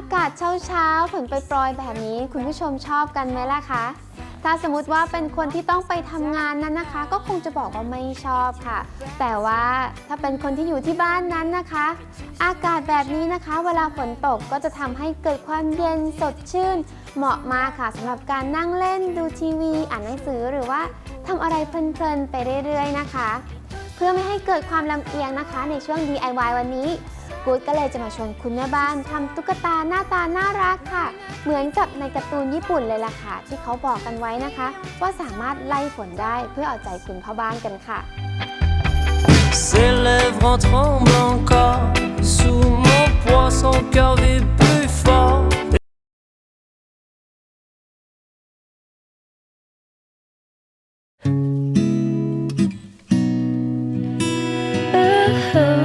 ากาศเช้าเช้าๆฝนปรยๆแบบนี้คุณผู้ชมชอบกันไหมล่ะคะ ถ้าสมมติว่าเป็นคนที่ต้องไปทำงานนั้นนะคะ ก็คงจะบอกว่าไม่ชอบค่ะ แต่ว่าถ้าเป็นคนที่อยู่ที่บ้านนั้นนะคะ อากาศแบบนี้นะคะ เวลาฝนตกก็จะทำให้เกิดความเย็นสดชื่น เหมาะมากค่ะสำหรับการนั่งเล่นดูทีวี อ่านหนังสือหรือว่าทำอะไรเพลินๆไปเรื่อย ๆ นะคะ เพื่อไม่ให้เกิดความลำเอียงนะคะ ในช่วง DIY วันนี้ กู๊ดก็เลยจะมาชวนคุณแม่บ้านทำตุ๊กตาหน้าตาน่ารักค่ะ เหมือนกับในการ์ตูนญี่ปุ่นเลยล่ะค่ะ ที่เขาบอกกันไว้นะคะ ว่าสามารถไล่ฝนได้เพื่อเอาใจคุณพ่อบ้านกันค่ะ Ses lèvres en tremblent encore. Sous mon poids, son cœur vit plus fort. อย่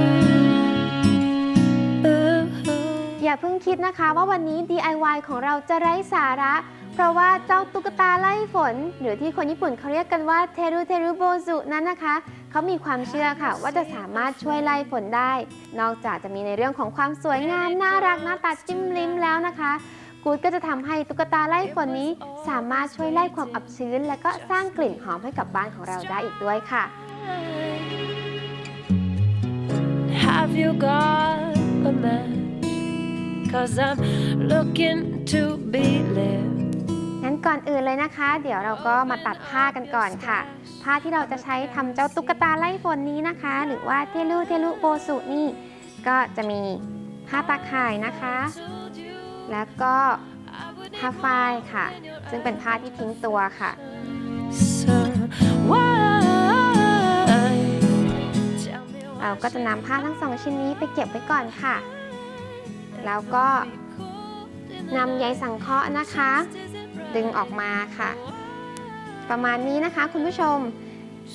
เพิ่งคิดนะคะว่าวันนี้ DIY ของเราจะไร้สาระ เพราะว่าเจ้าตุ๊กตาไล่ฝน หรือที่คนญี่ปุ่นเขาเรียกกันว่าเทรุเทรุโบซุนั้นนะคะเขามีความเชื่อค่ะ ว่าจะสามารถช่วยไล่ฝนได้ นอกจากจะมีในเรื่องของความสวยงามน่ารักหน้าตาจิ้มลิ้มแล้วนะคะกูดก็จะทำให้ตุ๊กตาไล่ฝนนี้ สามารถช่วยไล่ความอับชื้น และก็สร้างกลิ่นหอมให้กับบ้านของเราได้อีกด้วยค่ะ Have you got? Cause I'm looking to be lit. งั้นก่อนอื่นเลยนะคะ เดี๋ยวเราก็มาตัดผ้ากันก่อนค่ะ ผ้าที่เราจะใช้ทำเจ้าตุ๊กตาไล่ฝนนี้นะคะ หรือว่าเทลุเทลุโบสุนี่ ก็จะมีผ้าตาข่ายนะคะ แล้วก็ผ้าฝ้ายค่ะ ซึ่งเป็นผ้าที่ทิ้งตัวค่ะ So why? Tell me เราก็จะนำผ้าทั้งสองชิ้นนี้ไปเก็บไว้ก่อนค่ะ แล้วก็นำใยสังเคราะห์นะคะ ดึงออกมาค่ะ ประมาณนี้นะคะคุณผู้ชม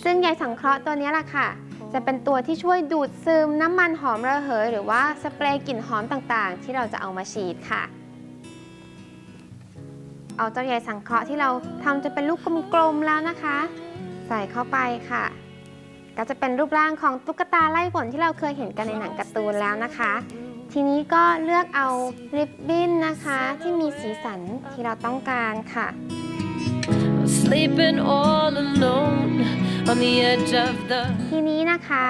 ซึ่งใยสังเคราะห์ตัวนี้แหละค่ะ จะเป็นตัวที่ช่วยดูดซึมน้ำมันหอมระเหย หรือว่าสเปรย์กลิ่นหอมต่างๆ ที่เราจะเอามาฉีดค่ะ เอาเจ้าใยสังเคราะห์ที่เราทำจะเป็นลูกกลมๆแล้วนะคะ ใส่เข้าไปค่ะ ก็จะเป็นรูปร่างของตุ๊กตาไล่ฝนที่เราเคยเห็นกันในหนังการ์ตูนแล้วนะคะ ทีนี้ก็เลือกเอาริบบิ้นนะคะ ที่มีสีสันที่เราต้องการค่ะ sleeping all alone on the edge of the ทีนี้นะคะ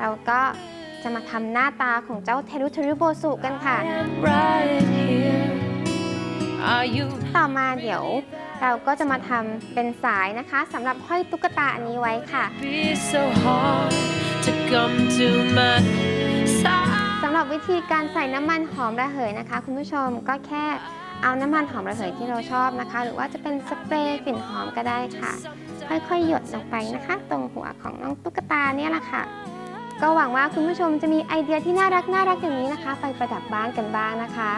เราก็จะมาทำหน้าตาของเจ้าเทรุเทรุโบสุกันค่ะ am right here. Are you ต่อมาเดี๋ยวเราก็จะมาทำเป็นสายนะคะสำหรับห้อยตุ๊กตาอันนี้ไว้ค่ะ be so hard to come to my side? สำ หรับวิธีการใส่น้ำมันหอมระเหยนะคะ คุณผู้ชมก็แค่เอาน้ำมันหอมระเหยที่เราชอบนะคะ หรือว่าจะเป็นสเปรย์กลิ่นหอมก็ได้ค่ะ ค่อยๆ หยดลงไปนะคะ ตรงหัวของน้องตุ๊กตาเนี่ยแหละค่ะ ก็หวังว่าคุณผู้ชมจะมีไอเดียที่น่ารักน่ารักอย่างนี้นะคะ ไปประดับบ้านกันบ้างนะคะ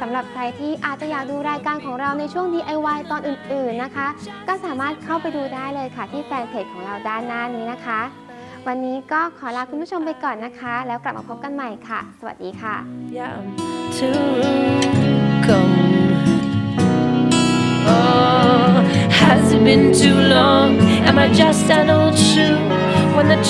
สำหรับใครที่อาจจะอยากดูรายการของเราในช่วง DIY ตอนอื่น ๆนะคะ ก็สามารถเข้าไปดูได้เลยค่ะที่แฟนเพจของเราด้านหน้านี้นะคะ วันนี้ก็ขอลาคุณผู้ชมไปก่อนนะคะ แล้วกลับมาพบกันใหม่ค่ะ สวัสดีค่ะ Has it been too long? Am I just an old shoe? When the